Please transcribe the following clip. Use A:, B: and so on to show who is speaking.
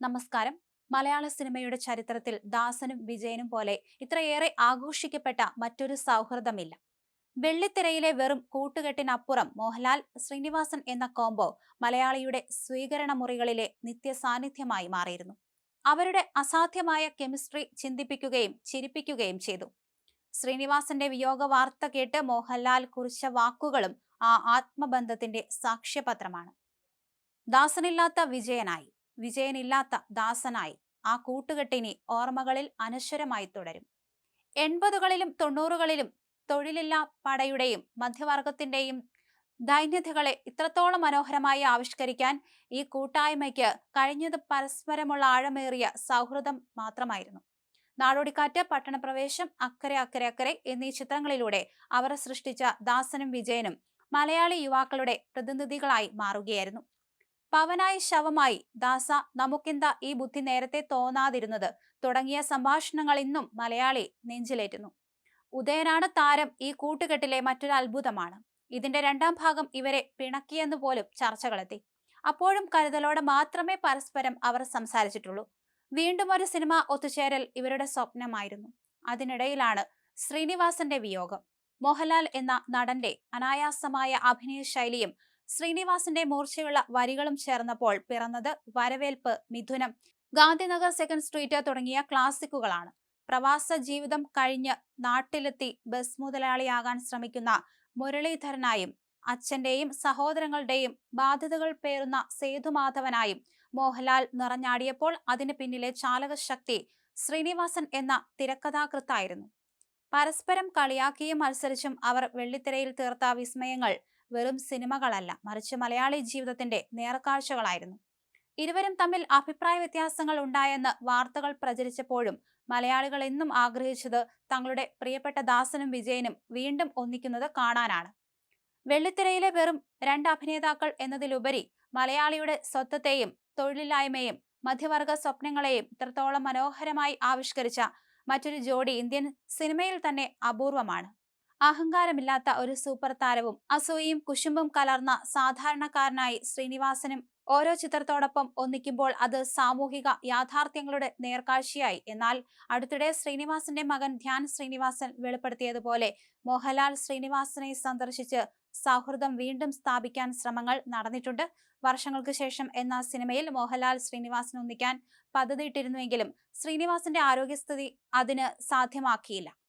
A: നമസ്കാരം. മലയാള സിനിമയുടെ ചരിത്രത്തിൽ ദാസനും വിജയനും പോലെ ഇത്രയേറെ ആഘോഷിക്കപ്പെട്ട മറ്റൊരു സൗഹൃദമില്ല. വെള്ളിത്തിരയിലെ വെറും കൂട്ടുകെട്ടിനപ്പുറം മോഹൻലാൽ ശ്രീനിവാസൻ എന്ന കോംബോ മലയാളിയുടെ സ്വീകരണ മുറികളിലെ നിത്യസാന്നിധ്യമായി മാറിയിരുന്നു. അവരുടെ അസാധ്യമായ കെമിസ്ട്രി ചിന്തിപ്പിക്കുകയും ചിരിപ്പിക്കുകയും ചെയ്തു. ശ്രീനിവാസന്റെ വിയോഗ വാർത്ത കേട്ട് മോഹൻലാൽ കുറിച്ച വാക്കുകളും ആ ആത്മബന്ധത്തിന്റെ സാക്ഷ്യപത്രമാണ്. ദാസനില്ലാത്ത വിജയനായി. വിജയനില്ലാത്ത ദാസനായി ആ കൂട്ടുകെട്ടിനി ഓർമ്മകളിൽ അനശ്വരമായി തുടരും. എൺപതുകളിലും തൊണ്ണൂറുകളിലും തൊഴിലില്ലാ പടയുടെയും മധ്യവർഗത്തിന്റെയും ദൈന്യതകളെ ഇത്രത്തോളം മനോഹരമായി ആവിഷ്കരിക്കാൻ ഈ കൂട്ടായ്മയ്ക്ക് കഴിഞ്ഞത് പരസ്പരമുള്ള ആഴമേറിയ സൗഹൃദം മാത്രമായിരുന്നു. നാടോടിക്കാറ്റ് പട്ടണപ്രവേശം അക്കരെ അക്കരെ അക്കരെ എന്നീ ചിത്രങ്ങളിലൂടെ അവർ സൃഷ്ടിച്ച ദാസനും വിജയനും മലയാളി യുവാക്കളുടെ പ്രതിനിധികളായി മാറുകയായിരുന്നു. പവനായി ശവമായി ദാസ നമുക്കെന്താ ഈ ബുദ്ധി നേരത്തെ തോന്നാതിരുന്നത്? തുടങ്ങിയ സംഭാഷണങ്ങൾ ഇന്നും മലയാളി നെഞ്ചിലേറ്റുന്നു. ഉദയനാണ് താരം ഈ കൂട്ടുകെട്ടിലെ മറ്റൊരു അത്ഭുതമാണ്. ഇതിന്റെ രണ്ടാം ഭാഗം ഇവരെ പിണക്കിയെന്ന് പോലും ചർച്ചകളെത്തി. അപ്പോഴും കരുതലോടെ മാത്രമേ പരസ്പരം അവർ സംസാരിച്ചിട്ടുള്ളൂ. വീണ്ടും ഒരു സിനിമ ഒത്തുചേരൽ ഇവരുടെ സ്വപ്നമായിരുന്നു. അതിനിടയിലാണ് ശ്രീനിവാസന്റെ വിയോഗം. മോഹൻലാൽ എന്ന നടന്റെ അനായാസമായ അഭിനയ ശൈലിയും ശ്രീനിവാസന്റെ മൂർച്ചയുള്ള വരികളും ചേർന്നപ്പോൾ പിറന്നത് വരവേൽപ്പ് മിഥുനം. ഗാന്ധിനഗർ സെക്കൻഡ് സ്ട്രീറ്റ് തുടങ്ങിയ ക്ലാസിക്കുകളാണ് പ്രവാസ ജീവിതം കഴിഞ്ഞ് നാട്ടിലെത്തി ബസ് മുതലാളിയാകാൻ ശ്രമിക്കുന്ന മുരളീധരനായും അച്ഛന്റെയും സഹോദരങ്ങളുടെയും ബാധ്യതകൾ പേറുന്ന സേതുമാധവനായും മോഹൻലാൽ നിറഞ്ഞാടിയപ്പോൾ അതിന് പിന്നിലെ ചാലകശക്തി ശ്രീനിവാസൻ എന്ന തിരക്കഥാകൃത്തായിരുന്നു. പരസ്പരം കളിയാക്കിയും മത്സരിച്ചും അവർ വെള്ളിത്തിരയിൽ തീർത്ത വിസ്മയങ്ങൾ വെറും സിനിമകളല്ല മറിച്ച് മലയാളി ജീവിതത്തിന്റെ നേർക്കാഴ്ചകളായിരുന്നു. ഇരുവരും തമ്മിൽ അഭിപ്രായ വ്യത്യാസങ്ങൾ ഉണ്ടായെന്ന് വാർത്തകൾ പ്രചരിച്ചപ്പോഴും മലയാളികൾ എന്നും ആഗ്രഹിച്ചത് തങ്ങളുടെ പ്രിയപ്പെട്ട ദാസനും വിജയനും വീണ്ടും ഒന്നിക്കുന്നത് കാണാനാണ്. വെള്ളിത്തിരയിലെ വെറും രണ്ട് അഭിനേതാക്കൾ എന്നതിലുപരി മലയാളിയുടെ സ്വത്വത്തെയും തൊഴിലില്ലായ്മയും മധ്യവർഗ സ്വപ്നങ്ങളെയും ഇത്രത്തോളം മനോഹരമായി ആവിഷ്കരിച്ച മറ്റൊരു ജോഡി ഇന്ത്യൻ സിനിമയിൽ തന്നെ അപൂർവമാണ്. അഹങ്കാരമില്ലാത്ത ഒരു സൂപ്പർ താരവും അസൂയയും കുശുമ്പും കലർന്ന സാധാരണക്കാരനായി ശ്രീനിവാസനും ഓരോ ചിത്രത്തോടൊപ്പം ഒന്നിക്കുമ്പോൾ അത് സാമൂഹിക യാഥാർത്ഥ്യങ്ങളുടെ നേർക്കാഴ്ചയായി. എന്നാൽ അടുത്തിടെ ശ്രീനിവാസന്റെ മകൻ ധ്യാൻ ശ്രീനിവാസൻ വെളിപ്പെടുത്തിയതുപോലെ മോഹൻലാൽ ശ്രീനിവാസനെ സന്ദർശിച്ച് സൗഹൃദം വീണ്ടും സ്ഥാപിക്കാൻ ശ്രമങ്ങൾ നടന്നിട്ടുണ്ട്. വർഷങ്ങൾക്ക് ശേഷം എന്ന സിനിമയിൽ മോഹൻലാൽ ശ്രീനിവാസൻ ഒന്നിക്കാൻ പദ്ധതിയിട്ടിരുന്നുവെങ്കിലും ശ്രീനിവാസന്റെ ആരോഗ്യസ്ഥിതി അതിന് സാധ്യമാക്കിയില്ല.